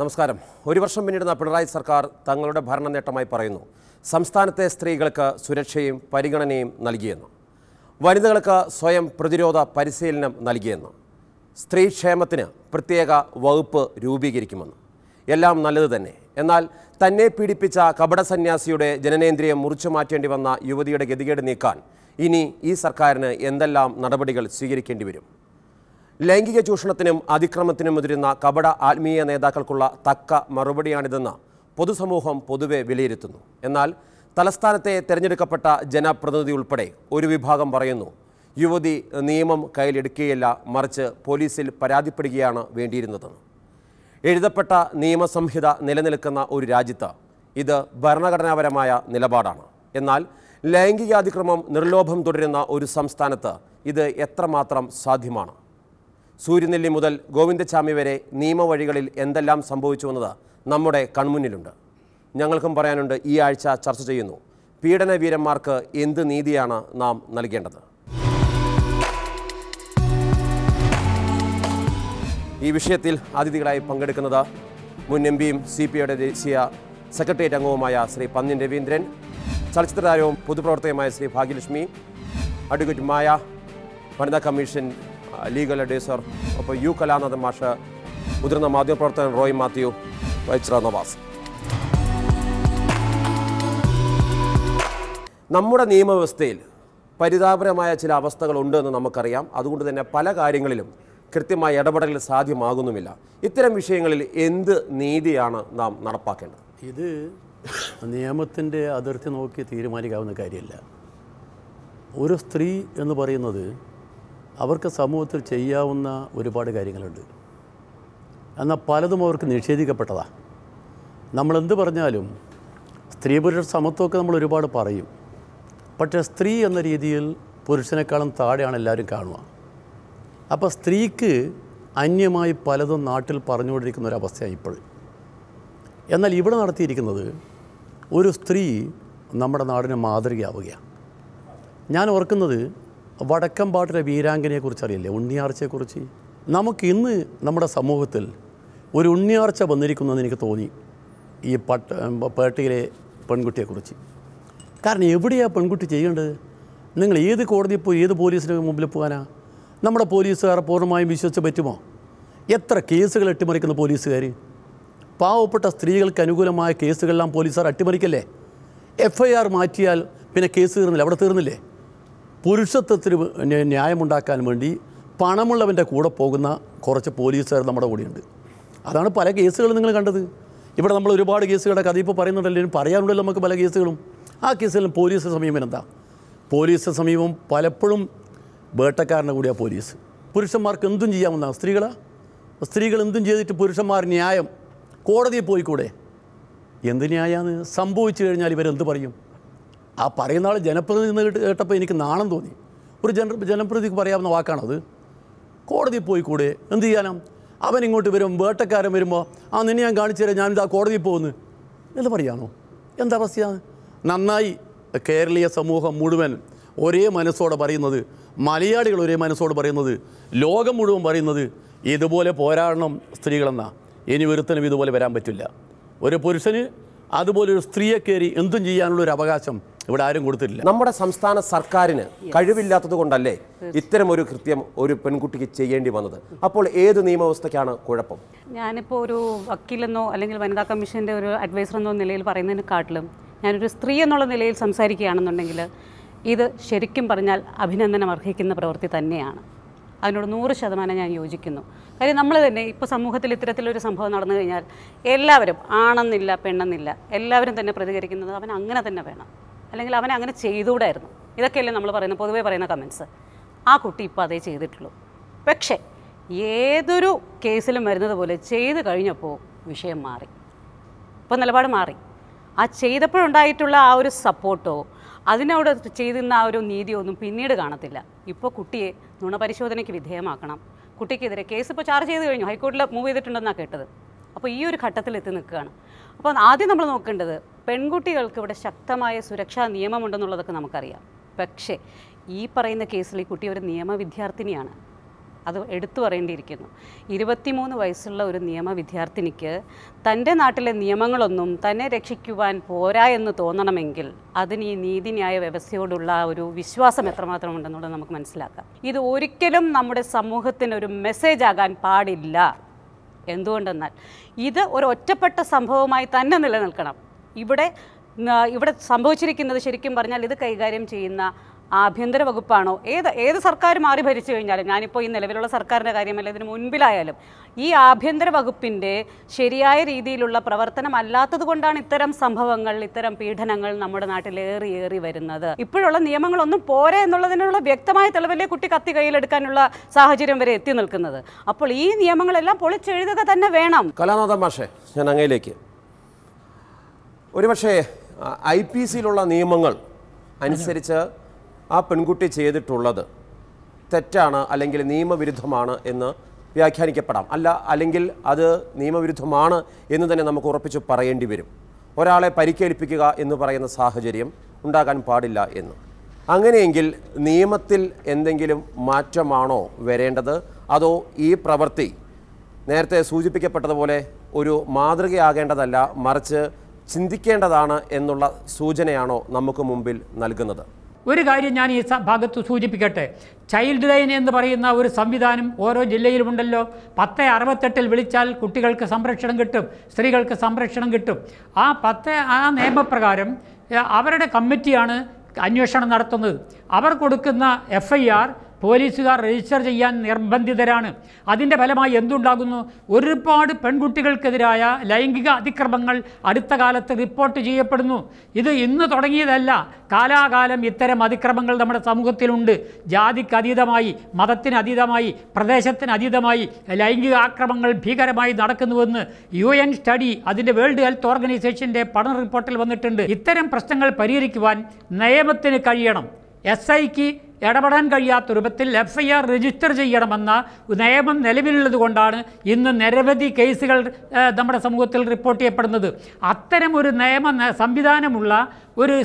നമസ്കാരം. ഒരു വർഷം പിന്നിടുന്ന പിണറായി സർക്കാർ തങ്ങളുടെ ഭരണ നേട്ടമായി പറയുന്നു സംസ്ഥാനത്തെ സ്ത്രീകൾക്ക് സുരക്ഷയും പരിഗണനയും നൽകിയെന്ന്. വനിതകൾക്ക് സ്വയം പ്രതിരോധ പരിശീലനം നൽകിയെന്ന്. സ്ത്രീ ക്ഷേമത്തിന് പ്രത്യേക വകുപ്പ് രൂപീകരിക്കുമെന്ന്. എല്ലാം നല്ലത് തന്നെ. എന്നാൽ തന്നെ പീഡിപ്പിച്ച കപട സന്യാസിയുടെ ജനനേന്ദ്രിയം മുറിച്ചു മാറ്റേണ്ടി വന്ന യുവതിയുടെ ഗതികേട് നീക്കാൻ ഇനി ഈ സർക്കാരിന് എന്തെല്ലാം നടപടികൾ സ്വീകരിക്കേണ്ടി വരും? ലൈംഗിക ചൂഷണത്തിനും അതിക്രമത്തിനും മുതിരുന്ന കപട ആത്മീയ നേതാക്കൾക്കുള്ള തക്ക മറുപടിയാണിതെന്ന് പൊതുസമൂഹം പൊതുവെ വിലയിരുത്തുന്നു. എന്നാൽ തലസ്ഥാനത്തെ തെരഞ്ഞെടുക്കപ്പെട്ട ജനപ്രതിനിധി ഉൾപ്പെടെ ഒരു വിഭാഗം പറയുന്നു യുവതി നിയമം കയ്യിലെടുക്കുകയല്ല മറിച്ച് പോലീസിൽ പരാതിപ്പെടുകയാണ് വേണ്ടിയിരുന്നതെന്ന് എഴുതപ്പെട്ട നിയമസംഹിത നിലനിൽക്കുന്ന ഒരു രാജ്യത്ത് ഇത് ഭരണഘടനാപരമായ നിലപാടാണ്. എന്നാൽ ലൈംഗികാതിക്രമം നിർലോഭം തുടരുന്ന ഒരു സംസ്ഥാനത്ത് ഇത് എത്രമാത്രം സാധ്യമാണ്? സൂര്യനെല്ലി മുതൽ ഗോവിന്ദച്ചാമി വരെ നിയമവഴികളിൽ എന്തെല്ലാം സംഭവിച്ചുവെന്നത് നമ്മുടെ കൺമുന്നിലുണ്ട്. ഞങ്ങൾക്കും പറയാനുണ്ട് ഈ ആഴ്ച ചർച്ച ചെയ്യുന്നു. പീഡന വീരന്മാർക്ക് എന്ത് നീതിയാണ് നാം നൽകേണ്ടത്? ഈ വിഷയത്തിൽ അതിഥികളായി പങ്കെടുക്കുന്നത് മുൻ എം പിയും സി പി ഐയുടെ ദേശീയ സെക്രട്ടേറിയറ്റ് അംഗവുമായ ശ്രീ പന്നിൻ രവീന്ദ്രൻ ചലച്ചിത്ര താരവും പൊതുപ്രവർത്തകയുമായ ശ്രീ ഭാഗ്യലക്ഷ്മി അഡ്വക്കേറ്റ് മായ വനിതാ കമ്മീഷൻ ലീഗൽ അഡ്വൈസർ ഒപ്പം യു കലാനാഥൻ മാഷ് മുതിർന്ന മാധ്യമപ്രവർത്തകൻ റോയ് മാത്യു വൈച്ചിറ നവാസ്. നമ്മുടെ നിയമവ്യവസ്ഥയിൽ പരിതാപകരമായ ചില അവസ്ഥകളുണ്ട് എന്ന് നമുക്കറിയാം. അതുകൊണ്ട് തന്നെ പല കാര്യങ്ങളിലും കൃത്യമായ ഇടപെടലുകൾ സാധ്യമാകുന്നുമില്ല. ഇത്തരം വിഷയങ്ങളിൽ എന്ത് നീതിയാണ് നാം നടപ്പാക്കേണ്ടത്? ഇത് നിയമത്തിന്റെ അതിർത്തി നോക്കി തീരുമാനിക്കാവുന്ന കാര്യമല്ല. ഒരു സ്ത്രീ എന്ന് പറയുന്നത് അവർക്ക് സമൂഹത്തിൽ ചെയ്യാവുന്ന ഒരുപാട് കാര്യങ്ങളുണ്ട്. എന്നാൽ പലതും അവർക്ക് നിഷേധിക്കപ്പെട്ടതാണ് നമ്മളെന്ത് പറഞ്ഞാലും സ്ത്രീ പുരുഷ സമത്വമൊക്കെ നമ്മൾ ഒരുപാട് പറയും. പക്ഷേ സ്ത്രീ എന്ന രീതിയിൽ പുരുഷനേക്കാളും താഴെയാണ് എല്ലാവരും കാണുക. അപ്പോൾ സ്ത്രീക്ക് അന്യമായി പലതും നാട്ടിൽ പറഞ്ഞുകൊണ്ടിരിക്കുന്ന ഒരവസ്ഥയാണ് ഇപ്പോൾ. എന്നാൽ ഇവിടെ നടത്തിയിരിക്കുന്നത് ഒരു സ്ത്രീ നമ്മുടെ നാടിന് മാതൃകയാവുകയാണ്. ഞാൻ ഓർക്കുന്നത് വടക്കമ്പാട്ടിലെ വീരാങ്കനെക്കുറിച്ച് അറിയില്ലേ ഉണ്ണിയാർച്ചയെക്കുറിച്ച്. നമുക്ക് ഇന്ന് നമ്മുടെ സമൂഹത്തിൽ ഒരു ഉണ്ണിയാർച്ച വന്നിരിക്കുന്നതെന്ന് എനിക്ക് തോന്നി ഈ പട്ട പേട്ടയിലെ പെൺകുട്ടിയെക്കുറിച്ച്. കാരണം എവിടെയാണ് പെൺകുട്ടി ചെയ്യേണ്ടത്? നിങ്ങൾ ഏത് കോടതി പോയി ഏത് പോലീസിന് മുമ്പിൽ പോകാനാ? നമ്മുടെ പോലീസുകാരെ പൂർണമായും വിശ്വസിച്ച് പറ്റുമോ? എത്ര കേസുകൾ അട്ടിമറിക്കുന്ന പോലീസുകാർ പാവപ്പെട്ട സ്ത്രീകൾക്ക് അനുകൂലമായ കേസുകളെല്ലാം പോലീസുകാർ അട്ടിമറിക്കല്ലേ? എഫ് ഐ ആർ മാറ്റിയാൽ പിന്നെ കേസ് തീർന്നില്ല? അവിടെ തീർന്നില്ലേ? പുരുഷത്വത്തിന് ന്യ- ന്യായമുണ്ടാക്കാൻ വേണ്ടി പണമുള്ളവന്റെ കൂടെ പോകുന്ന കുറച്ച് പോലീസുകാർ നമ്മുടെ കൂടെയുണ്ട്. അതാണ് പല കേസുകളും നിങ്ങൾ കണ്ടത്. ഇവിടെ നമ്മൾ ഒരുപാട് കേസുകളുടെ കഥ ഇപ്പോൾ പറയുന്നുണ്ടല്ലോ പറയാനുണ്ടല്ലോ നമുക്ക് പല കേസുകളും. ആ കേസുകളിലും പോലീസ് സമീപനം എന്താ? പോലീസ് സമീപം പലപ്പോഴും വേട്ടക്കാരന്റെ കൂടിയാണ് പോലീസ്. പുരുഷന്മാർക്ക് എന്തും ചെയ്യാമെന്നാണ് സ്ത്രീകളാ? സ്ത്രീകൾ എന്തും ചെയ്തിട്ട് പുരുഷന്മാർ ന്യായം കോടതിയിൽ പോയിക്കൂടെ? എന്ത് ന്യായമാണ് സംഭവിച്ചു കഴിഞ്ഞാൽ ഇവരെന്ത് പറയും? ആ പറയുന്ന ആൾ ജനപ്രതിനിധി എന്ന് കേട്ട് കേട്ടപ്പോൾ എനിക്ക് നാണം തോന്നി. ഒരു ജന ജനപ്രതിനിധിക്ക് പറയാവുന്ന വാക്കാണത്. കോടതിയിൽ കൂടെ എന്ത് ചെയ്യാനാ? അവൻ ഇങ്ങോട്ട് വരും വേട്ടക്കാരൻ വരുമ്പോൾ ആ നിന്നെ ഞാൻ കാണിച്ചു തരാം ഞാനിതാ കോടതിയിൽ പോകുന്നു. എന്ന് പറയാണോ എന്താ അവസ്ഥയാണ് നന്നായി. കേരളീയ സമൂഹം മുഴുവൻ ഒരേ മനസ്സോടെ പറയുന്നത് മലയാളികൾ ഒരേ മനസ്സോട് പറയുന്നത് ലോകം മുഴുവൻ പറയുന്നത് ഇതുപോലെ പോരാടണം സ്ത്രീകളെന്നാ. ഇനി ഒരുത്തനും ഇതുപോലെ വരാൻ പറ്റില്ല. ഒരു പുരുഷന് അതുപോലെ ഒരു സ്ത്രീയെ കയറി എന്തും ചെയ്യാനുള്ള ഒരു അവകാശം ഇവിടെ ആരും കൊടുത്തില്ല നമ്മുടെ സംസ്ഥാന സർക്കാരിന് കഴിവില്ലാത്തത് കൊണ്ടല്ലേ ഇത്തരം ഒരു കൃത്യം ഒരു പെൺകുട്ടിക്ക് ചെയ്യേണ്ടി വന്നത്? അപ്പോൾ ഏത് നിയമവ്യവസ്ഥയ്ക്കാണ് കുഴപ്പം? ഞാനിപ്പോൾ ഒരു വക്കീലെന്നോ അല്ലെങ്കിൽ വനിതാ കമ്മീഷന്റെ ഒരു അഡ്വൈസർ എന്നോ നിലയിൽ പറയുന്നതിനെക്കാട്ടിലും ഞാനൊരു സ്ത്രീ എന്നുള്ള നിലയിൽ സംസാരിക്കുകയാണെന്നുണ്ടെങ്കിൽ ഇത് ശരിക്കും പറഞ്ഞാൽ അഭിനന്ദനം അർഹിക്കുന്ന പ്രവൃത്തി തന്നെയാണ്. അതിനോട് നൂറ് ശതമാനം ഞാൻ യോജിക്കുന്നു. കാര്യം നമ്മൾ തന്നെ ഇപ്പോൾ സമൂഹത്തിൽ ഇത്തരത്തിലൊരു സംഭവം നടന്നു കഴിഞ്ഞാൽ എല്ലാവരും ആണെന്നില്ല പെണ്ണെന്നില്ല എല്ലാവരും തന്നെ പ്രതികരിക്കുന്നത് അവൻ അങ്ങനെ തന്നെ വേണം. അല്ലെങ്കിൽ അവൻ അങ്ങനെ ചെയ്തുകൂടായിരുന്നു. ഇതൊക്കെയല്ലേ നമ്മൾ പറയുന്നത് പൊതുവേ പറയുന്ന കമൻസ് ആ കുട്ടി ഇപ്പോൾ അതേ ചെയ്തിട്ടുള്ളൂ. പക്ഷേ ഏതൊരു കേസിലും വരുന്നത് പോലെ ചെയ്ത് കഴിഞ്ഞപ്പോൾ വിഷയം മാറി. ഇപ്പോൾ നിലപാട് മാറി. ആ ചെയ്തപ്പോഴുണ്ടായിട്ടുള്ള ആ ഒരു സപ്പോർട്ടോ അതിനോട് ചെയ്തിരുന്ന ആ ഒരു നീതിയോ ഒന്നും പിന്നീട് കാണത്തില്ല. ഇപ്പോൾ കുട്ടിയെ നുണപരിശോധനയ്ക്ക് വിധേയമാക്കണം. കുട്ടിക്കെതിരെ കേസ് ഇപ്പോൾ ചാർജ് ചെയ്ത് കഴിഞ്ഞു. ഹൈക്കോടതിയിൽ മൂവ് ചെയ്തിട്ടുണ്ടെന്നാണ് കേട്ടത്. അപ്പോൾ ഈ ഒരു ഘട്ടത്തിൽ എത്തി നിൽക്കുകയാണ്. അപ്പോൾ ആദ്യം നമ്മൾ നോക്കേണ്ടത് പെൺകുട്ടികൾക്ക് ഇവിടെ ശക്തമായ സുരക്ഷാ നിയമമുണ്ടെന്നുള്ളതൊക്കെ നമുക്കറിയാം. പക്ഷേ ഈ പറയുന്ന കേസിൽ ഈ കുട്ടി ഒരു നിയമ വിദ്യാർത്ഥിനിയാണ് അത് എടുത്തു പറയേണ്ടിയിരിക്കുന്നു. ഇരുപത്തിമൂന്ന് വയസ്സുള്ള ഒരു നിയമ വിദ്യാർത്ഥിനിക്ക് തന്റെ നാട്ടിലെ നിയമങ്ങളൊന്നും തന്നെ രക്ഷിക്കുവാൻ പോരാ എന്ന് തോന്നണമെങ്കിൽ അതിന് ഈ നീതിന്യായ വ്യവസ്ഥയോടുള്ള ഒരു വിശ്വാസം എത്രമാത്രം ഉണ്ടെന്നുള്ളത് നമുക്ക് മനസ്സിലാക്കാം. ഇത് ഒരിക്കലും നമ്മുടെ സമൂഹത്തിന് ഒരു മെസ്സേജ് ആകാൻ പാടില്ല. എന്തുകൊണ്ടെന്നാൽ ഇത് ഒരു ഒറ്റപ്പെട്ട സംഭവമായി തന്നെ നിലനിൽക്കണം. ഇവിടെ ഇവിടെ സംഭവിച്ചിരിക്കുന്നത് ശരിക്കും പറഞ്ഞാൽ ഇത് കൈകാര്യം ചെയ്യുന്ന ആഭ്യന്തര വകുപ്പാണോ? ഏത് ഏത് സർക്കാർ മാറി ഭരിച്ചു കഴിഞ്ഞാലും ഞാനിപ്പോൾ ഈ നിലവിലുള്ള സർക്കാരിന്റെ കാര്യമല്ല ഇതിന് മുൻപിലായാലും ഈ ആഭ്യന്തര വകുപ്പിന്റെ ശരിയായ രീതിയിലുള്ള പ്രവർത്തനമല്ലാത്തത് കൊണ്ടാണ് ഇത്തരം സംഭവങ്ങൾ ഇത്തരം പീഡനങ്ങൾ നമ്മുടെ നാട്ടിൽ ഏറി ഏറി വരുന്നത്. ഇപ്പോഴുള്ള നിയമങ്ങളൊന്നും പോരെ എന്നുള്ളതിനുള്ള വ്യക്തമായ തെളിവല്ലേ കുട്ടി കത്തി കയ്യിലെടുക്കാനുള്ള സാഹചര്യം വരെ എത്തി നിൽക്കുന്നത്. അപ്പോൾ ഈ നിയമങ്ങളെല്ലാം പൊളിച്ചെഴുതുക തന്നെ വേണം. കലാനാഥ മാഷെ ഞാൻ അങ്ങയിലേക്ക്. ഒരുപക്ഷേ ഐ പി സിയിലുള്ള നിയമങ്ങൾ അനുസരിച്ച് ആ പെൺകുട്ടി ചെയ്തിട്ടുള്ളത് തെറ്റാണ് അല്ലെങ്കിൽ നിയമവിരുദ്ധമാണ് എന്ന് വ്യാഖ്യാനിക്കപ്പെടാം. അല്ല അല്ലെങ്കിൽ അത് നിയമവിരുദ്ധമാണ് എന്ന് തന്നെ നമുക്ക് ഉറപ്പിച്ച് പറയേണ്ടി വരും. ഒരാളെ പരിക്കേൽപ്പിക്കുക എന്ന് പറയുന്ന സാഹചര്യം ഉണ്ടാകാൻ പാടില്ല എന്ന്. അങ്ങനെയെങ്കിൽ നിയമത്തിൽ എന്തെങ്കിലും മാറ്റമാണോ വരേണ്ടത്? അതോ ഈ പ്രവൃത്തി നേരത്തെ സൂചിപ്പിക്കപ്പെട്ടതുപോലെ ഒരു മാതൃകയാകേണ്ടതല്ല മറിച്ച് ചിന്തിക്കേണ്ടതാണ് എന്നുള്ള സൂചനയാണോ നമുക്ക് മുമ്പിൽ നൽകുന്നത്? ഒരു കാര്യം ഞാൻ ഈ ഭാഗത്ത് സൂചിപ്പിക്കട്ടെ. ചൈൽഡ് ലൈൻ എന്ന് പറയുന്ന ഒരു സംവിധാനം ഓരോ ജില്ലയിലുമുണ്ടല്ലോ. പത്ത് അറുപത്തെട്ടിൽ വിളിച്ചാൽ കുട്ടികൾക്ക് സംരക്ഷണം കിട്ടും സ്ത്രീകൾക്ക് സംരക്ഷണം കിട്ടും. ആ പത്ത് ആ നിയമപ്രകാരം അവരുടെ കമ്മിറ്റിയാണ് അന്വേഷണം നടത്തുന്നത്. അവർ കൊടുക്കുന്ന എഫ് ഐ ആർ പോലീസുകാർ രജിസ്റ്റർ ചെയ്യാൻ നിർബന്ധിതരാണ്. അതിന്റെ ഫലമായി എന്തുണ്ടാകുന്നു? ഒരുപാട് പെൺകുട്ടികൾക്കെതിരായ ലൈംഗിക അതിക്രമങ്ങൾ അടുത്ത കാലത്ത് റിപ്പോർട്ട് ചെയ്യപ്പെടുന്നു. ഇത് ഇന്ന് തുടങ്ങിയതല്ല. കാലാകാലം ഇത്തരം അതിക്രമങ്ങൾ നമ്മുടെ സമൂഹത്തിലുണ്ട്. ജാതിക്ക് അതീതമായി മതത്തിന് അതീതമായി പ്രദേശത്തിന് അതീതമായി ലൈംഗിക ആക്രമങ്ങൾ ഭീകരമായി നടക്കുന്നുവെന്ന് യു എൻ സ്റ്റഡി അതിന്റെ വേൾഡ് ഹെൽത്ത് ഓർഗനൈസേഷന്റെ പഠന റിപ്പോർട്ടിൽ വന്നിട്ടുണ്ട്. ഇത്തരം പ്രശ്നങ്ങൾ പരിഹരിക്കുവാൻ നിയമത്തിന് കഴിയണം. എസ് ഐക്ക് ഇടപെടാൻ കഴിയാത്ത രൂപത്തിൽ എഫ് ഐ ആർ രജിസ്റ്റർ ചെയ്യണമെന്ന നിയമം നിലവിലുള്ളത് കൊണ്ടാണ് ഇന്ന് നിരവധി കേസുകൾ നമ്മുടെ സമൂഹത്തിൽ റിപ്പോർട്ട് ചെയ്യപ്പെടുന്നത്. അത്തരം ഒരു നിയമ സംവിധാനമുള്ള ഒരു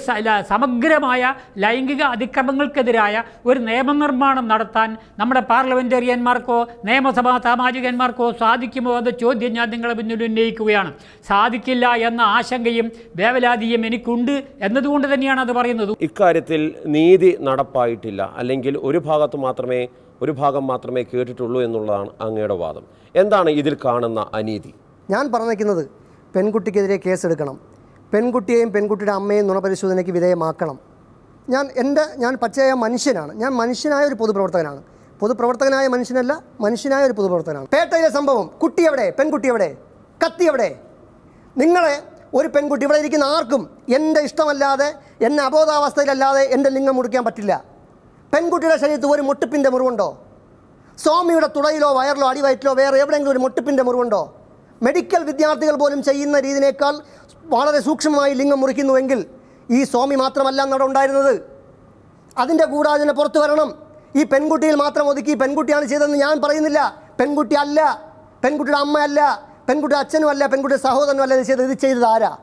സമഗ്രമായ ലൈംഗിക അതിക്രമങ്ങൾക്കെതിരായ ഒരു നിയമനിർമ്മാണം നടത്താൻ നമ്മുടെ പാർലമെന്റേറിയന്മാർക്കോ നിയമസഭാ സാമാജികന്മാർക്കോ സാധിക്കുമോ എന്ന ചോദ്യം ഞാൻ നിങ്ങളെ മുന്നിൽ ഉന്നയിക്കുകയാണ്. സാധിക്കില്ല എന്ന ആശങ്കയും വേവലാതിയും എനിക്കുണ്ട് എന്നതുകൊണ്ട് തന്നെയാണ് അത് പറയുന്നത്. ഇക്കാര്യത്തിൽ നീതി നടപ്പായിട്ടില്ല. അല്ലെങ്കിൽ ഒരു ഭാഗത്ത് മാത്രമേ ഒരു ഭാഗം മാത്രമേ കേട്ടിട്ടുള്ളൂ എന്നുള്ളതാണ് അങ്ങയുടെ വാദം. എന്താണ് ഇതിൽ കാണുന്ന അനീതി? ഞാൻ പറഞ്ഞിരിക്കുന്നത് പെൺകുട്ടിക്കെതിരെ കേസെടുക്കണം. പെൺകുട്ടിയെയും പെൺകുട്ടിയുടെ അമ്മയും നുണപരിശോധനയ്ക്ക് വിധേയമാക്കണം. ഞാൻ എന്റെ ഞാൻ പച്ചയായ മനുഷ്യനാണ്. ഞാൻ മനുഷ്യനായ ഒരു പൊതുപ്രവർത്തകനാണ്. പൊതുപ്രവർത്തകനായ മനുഷ്യനല്ല മനുഷ്യനായ ഒരു പൊതുപ്രവർത്തകനാണ്. പേട്ടയിലെ സംഭവം കുട്ടി എവിടെ? പെൺകുട്ടി എവിടെ? കത്തി എവിടെ? നിങ്ങളെ ഒരു പെൺകുട്ടി ഇവിടെ ഇരിക്കുന്ന ആർക്കും എന്റെ ഇഷ്ടമല്ലാതെ എന്നെ അബോധാവസ്ഥയിലല്ലാതെ എന്റെ ലിംഗം മുറിക്കാൻ പറ്റില്ല. പെൺകുട്ടിയുടെ ശരീരത്ത് ഒരു മുട്ടിപ്പിന്റെ മുറിവുണ്ടോ? സ്വാമിയുടെ തുടയിലോ വയറിലോ അടിവയറ്റിലോ വേറെ എവിടെയെങ്കിലും ഒരു മുട്ടിപ്പിന്റെ മുറിവുണ്ടോ? മെഡിക്കൽ വിദ്യാർത്ഥികൾ പോലും ചെയ്യുന്ന രീതിനേക്കാൾ വളരെ സൂക്ഷ്മമായി ലിംഗം മുറിക്കുന്നുവെങ്കിൽ ഈ സ്വാമി മാത്രമല്ല നട ഉണ്ടായിരുന്നത്. അതിന്റെ ഗൂഢാചന പുറത്തു വരണം. ഈ പെൺകുട്ടിയിൽ മാത്രം ഒതുക്കി പെൺകുട്ടിയാണ് ചെയ്തതെന്ന് ഞാൻ പറയുന്നില്ല. പെൺകുട്ടി അല്ല. പെൺകുട്ടിയുടെ അമ്മയല്ല. പെൺകുട്ടിയുടെ അച്ഛനും അല്ല. പെൺകുട്ടിയുടെ സഹോദരനും അല്ല. ഇത് ചെയ്തത്. ഇത് ചെയ്തത് ആരാ?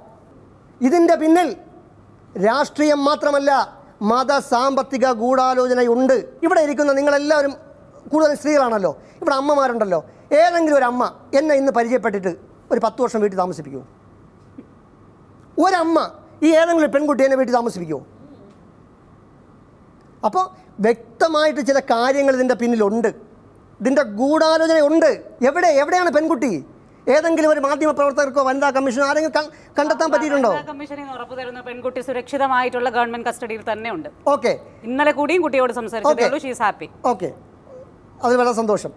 ഇതിന്റെ പിന്നിൽ രാഷ്ട്രീയം മാത്രമല്ല മത സാമ്പത്തിക ഗൂഢാലോചനയുണ്ട്. ഇവിടെ ഇരിക്കുന്ന നിങ്ങളെല്ലാവരും കൂടുതൽ സ്ത്രീകളാണല്ലോ. ഇവിടെ അമ്മമാരുണ്ടല്ലോ. ഏതെങ്കിലും ഒരു അമ്മ എന്നെ ഇന്ന് പരിചയപ്പെട്ടിട്ട് ഒരു പത്ത് വർഷം വീട്ടിൽ താമസിപ്പിക്കുമോ ഒരമ്മ ഈ ഏതെങ്കിലും ഒരു പെൺകുട്ടി എന്നെ വീട്ടിൽ താമസിപ്പിക്കുമോ അപ്പോൾ വ്യക്തമായിട്ട് ചില കാര്യങ്ങൾ ഇതിന്റെ പിന്നിലുണ്ട്. ഇതിന്റെ ഗൂഢാലോചനയുണ്ട്. എവിടെ? എവിടെയാണ് പെൺകുട്ടി? ഏതെങ്കിലും ഒരു മാധ്യമ പ്രവർത്തകർക്കോ വനിതാ കമ്മീഷനോ ആരെങ്കിലും കണ്ടെത്താൻ പറ്റിയിട്ടുണ്ടോ? കമ്മീഷനിൽ ഉറപ്പ് തരുന്ന പെൺകുട്ടി സുരക്ഷിതമായിട്ടുള്ള ഗവൺമെന്റ് കസ്റ്റഡിയിൽ തന്നെ ഉണ്ട്. ഓക്കെ. ഇന്നലെ കൂടിയും കുട്ടിയോട് സംസാരിച്ചു ഹാപ്പി ഓക്കെ. അത് വളരെ സന്തോഷം.